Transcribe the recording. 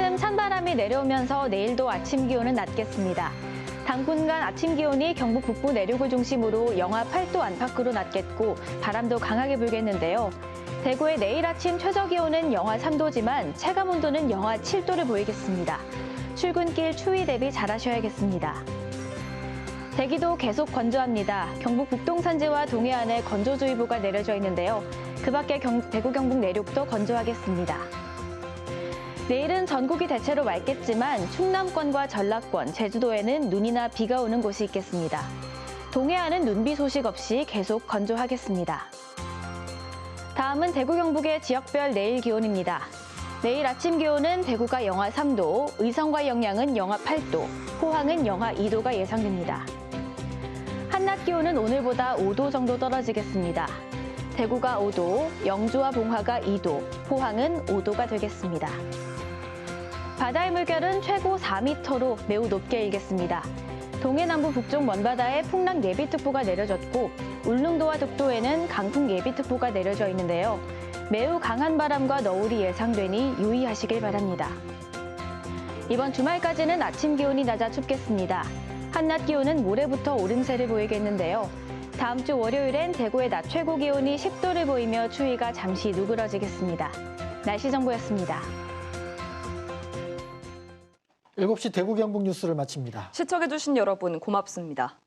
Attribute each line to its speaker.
Speaker 1: 바람이 내려오면서 내일도 아침 기온은 낮겠습니다. 당분간 아침 기온이 경북 북부 내륙을 중심으로 영하 8도 안팎으로 낮겠고 바람도 강하게 불겠는데요. 대구의 내일 아침 최저 기온은 영하 3도지만 체감 온도는 영하 7도를 보이겠습니다. 출근길 추위 대비 잘하셔야겠습니다. 대기도 계속 건조합니다. 경북 북동 산지와 동해안에 건조주의보가 내려져 있는데요. 그 밖에 경- 대구 경북 내륙도 건조하겠습니다. 내일은 전국이 대체로 맑겠지만 충남권과 전라권, 제주도에는 눈이나 비가 오는 곳이 있겠습니다. 동해안은 눈비 소식 없이 계속 건조하겠습니다. 다음은 대구 경북의 지역별 내일 기온입니다. 내일 아침 기온은 대구가 영하 3도, 의성과 영양은 영하 8도, 포항은 영하 2도가 예상됩니다. 한낮 기온은 오늘보다 5도 정도 떨어지겠습니다. 대구가 5도, 영주와 봉화가 2도, 포항은 5도가 되겠습니다. 바다의 물결은 최고 4m로 매우 높게 일겠습니다. 동해남부 북쪽 먼바다에 풍랑 예비특보가 내려졌고 울릉도와 독도에는 강풍 예비특보가 내려져 있는데요. 매우 강한 바람과 너울이 예상되니 유의하시길 바랍니다. 이번 주말까지는 아침 기온이 낮아 춥겠습니다. 한낮 기온은 모레부터 오름세를 보이겠는데요. 다음 주 월요일엔 대구의 낮 최고 기온이 10도를 보이며 추위가 잠시 누그러지겠습니다. 날씨 정보였습니다.
Speaker 2: 7시 대구 경북 뉴스를 마칩니다.
Speaker 3: 시청해주신 여러분 고맙습니다.